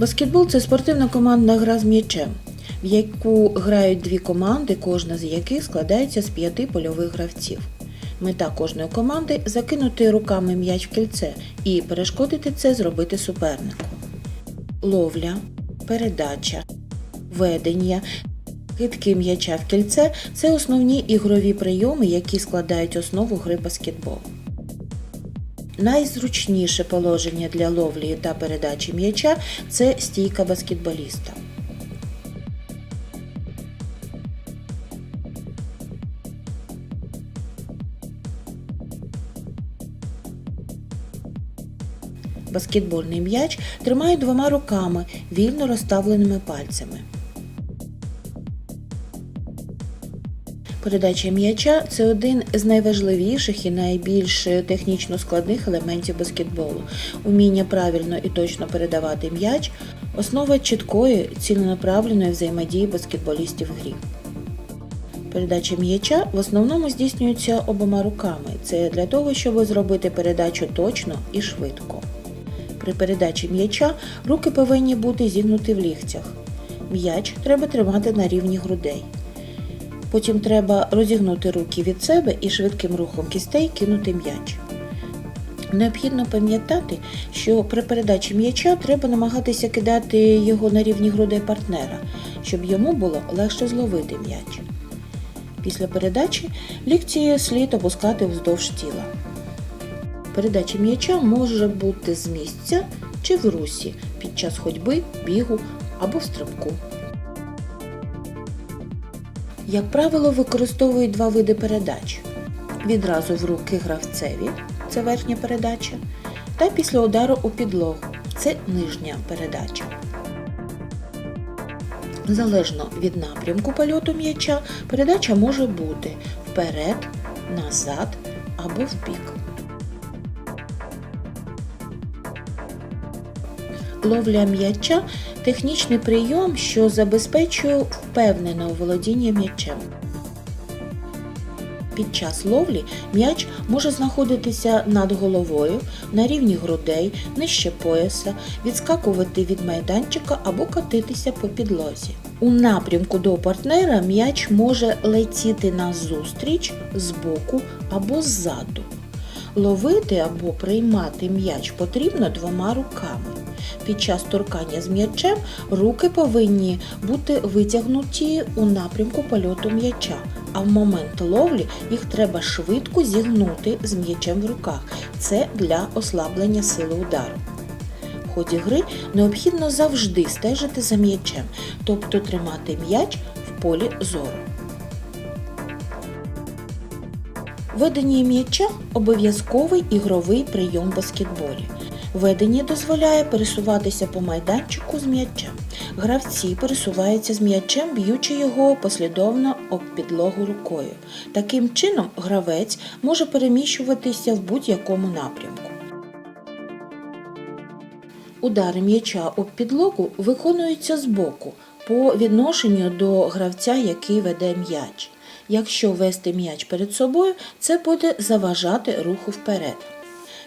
Баскетбол це спортивна командна гра з м'ячем, в яку грають дві команди, кожна з яких складається з п'яти польових гравців. Мета кожної команди закинути руками м'яч в кільце і перешкодити це зробити супернику. Ловля, передача, ведення, кидки м'яча в кільце це основні ігрові прийоми, які складають основу гри баскетбол. Найзручніше положення для ловлі та передачі м'яча це стійка баскетболіста. Баскетбольний м'яч тримає двома руками, вільно розставленими пальцями. Передача м'яча це один з найважливіших і найбільш технічно складних елементів баскетболу. Уміння правильно і точно передавати м'яч основа чіткої ціленаправленої взаємодії баскетболістів в грі. Передача м'яча в основному здійснюється обома руками. Це для того, щоб зробити передачу точно і швидко. При передачі м'яча руки повинні бути зігнуті в ліктях. М'яч треба тримати на рівні грудей. Потім треба розігнути руки від себе і швидким рухом кістей кинути м'яч. Необхідно пам'ятати, що при передачі м'яча треба намагатися кидати його на рівні грудей партнера, щоб йому було легше зловити м'яч. Після передачі лікті слід опускати вздовж тіла. Передача м'яча може бути з місця чи в русі під час ходьби, бігу або стрибку. Як правило, використовують два види передач: відразу в руки гравцеві це верхня передача, та після удару у підлогу це нижня передача. Залежно від напрямку польоту м'яча, передача може бути вперед, назад або вбік. Ловля м'яча технічний прийом, що забезпечує впевнене оволодіння м'ячем. Під час ловлі м'яч може знаходитися над головою, на рівні грудей, нижче пояса, відскакувати від майданчика або катитися по підлозі. У напрямку до партнера м'яч може летіти назустріч, збоку або ззаду. Ловити або приймати м'яч потрібно двома руками. Під час торкання з м'ячем руки повинні бути витягнуті у напрямку польоту м'яча, а в момент ловлі їх треба швидко зігнути з м'ячем в руках. Це для ослаблення сили удару. В ході гри необхідно завжди стежити за м'ячем, тобто тримати м'яч в полі зору. Ведення м'яча обов'язковий ігровий прийом в. Ведення дозволяє пересуватися по майданчику з м'ячем. Гравці пересуваються з м'ячем, б'ючи його послідовно об підлогу рукою. Таким чином, гравець може переміщуватися в будь-якому напрямку. Удари м'яча об підлогу виконуються збоку по відношенню до гравця, який веде м'яч. Якщо вести м'яч перед собою, це буде заважати руху вперед.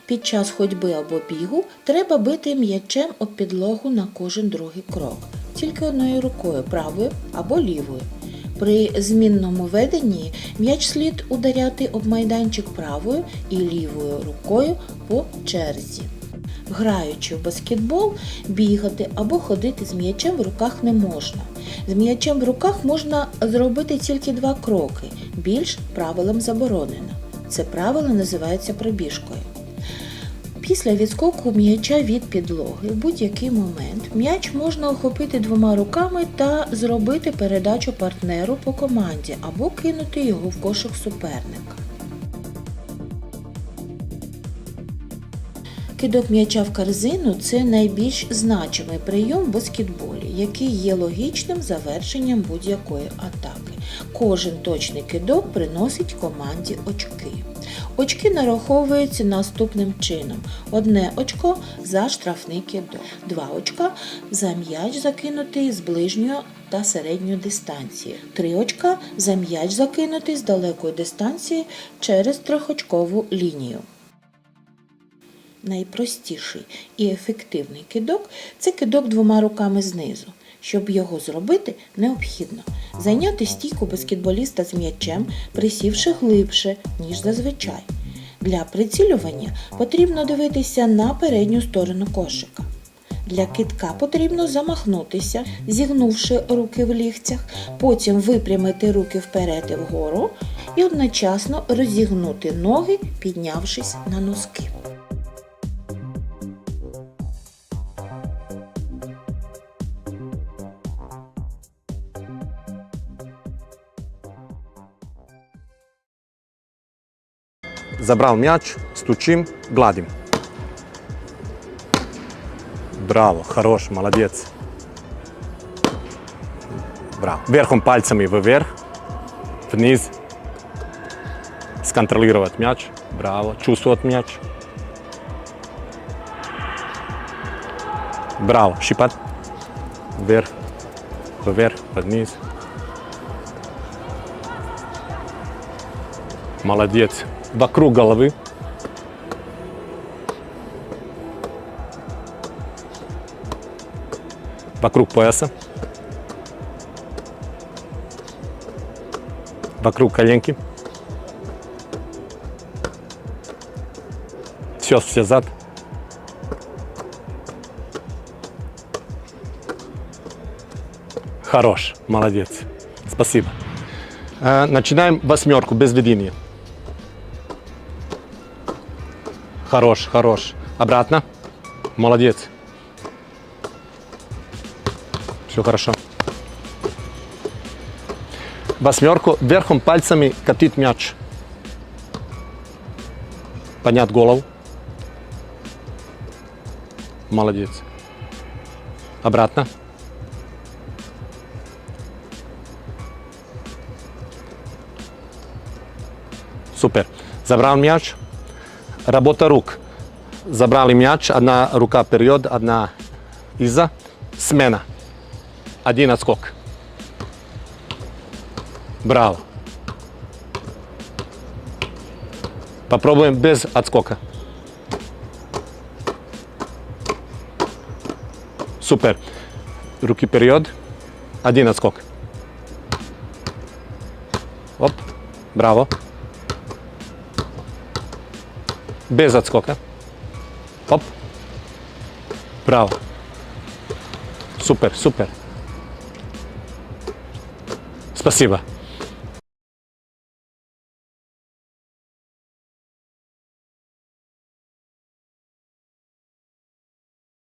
Під час ходьби або бігу треба бити м'ячем об підлогу на кожен другий крок, тільки одною рукою, правою або лівою. При змінному веденні м'яч слід ударяти об майданчик правою і лівою рукою по черзі. Граючи в баскетбол, бігати або ходити з м'ячем в руках не можна. З м'ячем в руках можна зробити тільки два кроки. Більш правилам заборонено. Це правило називається пробіжкою. Після відскоку м'яча від підлоги в будь-який момент м'яч можна охопити двома руками та зробити передачу партнеру по команді або кинути його в кошик суперника. Кидок м'яча в корзину це найбільш значимий прийом в баскетболі, який є логічним завершенням будь-якої атаки. Кожен точний кидок приносить команді очки. Очки нараховуються наступним чином: одне очко за штрафний кидок, два очка за м'яч закинутий з ближньої та середньої дистанції, три очка за м'яч закинутий з далекої дистанції через трьохочкову лінію. Найпростіший і ефективний кидок це кидок двома руками знизу. Щоб його зробити, необхідно зайняти стійку баскетболіста з м'ячем, присівши глибше, ніж зазвичай. Для прицілювання потрібно дивитися на передню сторону кошика. Для китка потрібно замахнутися, зігнувши руки в лігцях, потім випрямити руки вперед і вгору і одночасно розігнути ноги, піднявшись на носки. Забрал мяч, стучим, гладим. Браво, хорош, молодец. Браво. Верхом пальцами вверх, вниз. Сконтролировать мяч. Браво. Чувствовать мяч. Браво. Щипать. Вверх. Вверх, вниз. Молодец. Вокруг головы. Вокруг пояса. Вокруг коленки. Все, все зад. Хорош, молодец. Спасибо. Э, Начинаем восьмерку без ведения. Хорош, хорош. Обратно. Молодец. Все хорошо. Восьмерку верхом пальцами катит мяч. Поднять голову. Молодец. Обратно. Супер. Забрал мяч. Работа рук. Забрали мяч, одна рука вперед, одна иза. Смена. Один отскок. Браво. Попробуем без отскока. Супер. Руки вперед. Один отскок. Оп. Браво. Без отскока. Оп. Браво. Супер, супер. Спасибо.